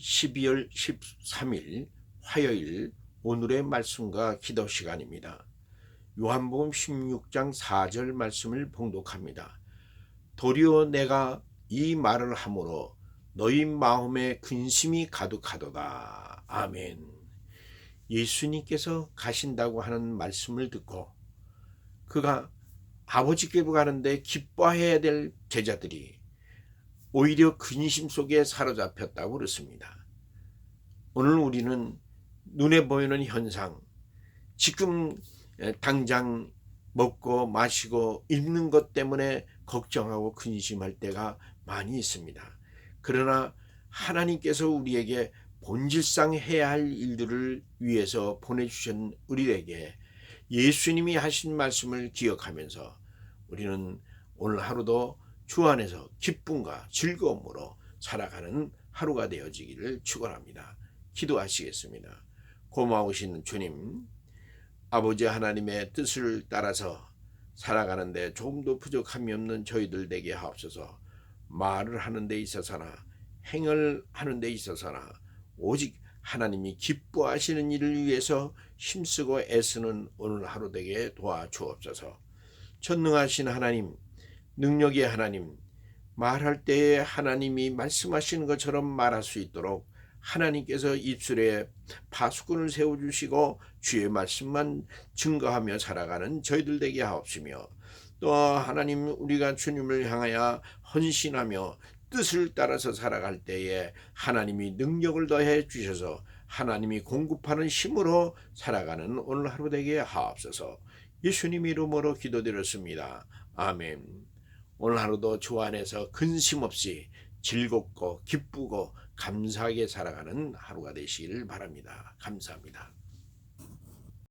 12월 13일 화요일 오늘의 말씀과 기도 시간입니다. 요한복음 16장 4절 말씀을 봉독합니다. 도리어 내가 이 말을 함으로 너희 마음에 근심이 가득하도다. 아멘. 예수님께서 가신다고 하는 말씀을 듣고 그가 아버지께로 가는데 기뻐해야 될 제자들이 오히려 근심 속에 사로잡혔다고 그렇습니다. 오늘 우리는 눈에 보이는 현상, 지금 당장 먹고 마시고 입는 것 때문에 걱정하고 근심할 때가 많이 있습니다. 그러나 하나님께서 우리에게 본질상 해야 할 일들을 위해서 보내주신 우리에게 예수님이 하신 말씀을 기억하면서 우리는 오늘 하루도 주 안에서 기쁨과 즐거움으로 살아가는 하루가 되어지기를 축원합니다. 기도하시겠습니다. 고마우신 주님, 아버지 하나님의 뜻을 따라서 살아가는데 조금도 부족함이 없는 저희들 되게 하옵소서. 말을 하는 데 있어서나 행을 하는 데 있어서나 오직 하나님이 기뻐하시는 일을 위해서 힘쓰고 애쓰는 오늘 하루 되게 도와주옵소서. 전능하신 하나님, 능력의 하나님, 말할 때에 하나님이 말씀하시는 것처럼 말할 수 있도록 하나님께서 입술에 파수꾼을 세워주시고 주의 말씀만 증거하며 살아가는 저희들 되게 하옵시며 또 하나님 우리가 주님을 향하여 헌신하며 뜻을 따라서 살아갈 때에 하나님이 능력을 더해 주셔서 하나님이 공급하는 힘으로 살아가는 오늘 하루 되게 하옵소서 예수님 이름으로 기도드렸습니다. 아멘. 오늘 하루도 주 안에서 근심 없이 즐겁고 기쁘고 감사하게 살아가는 하루가 되시길 바랍니다. 감사합니다.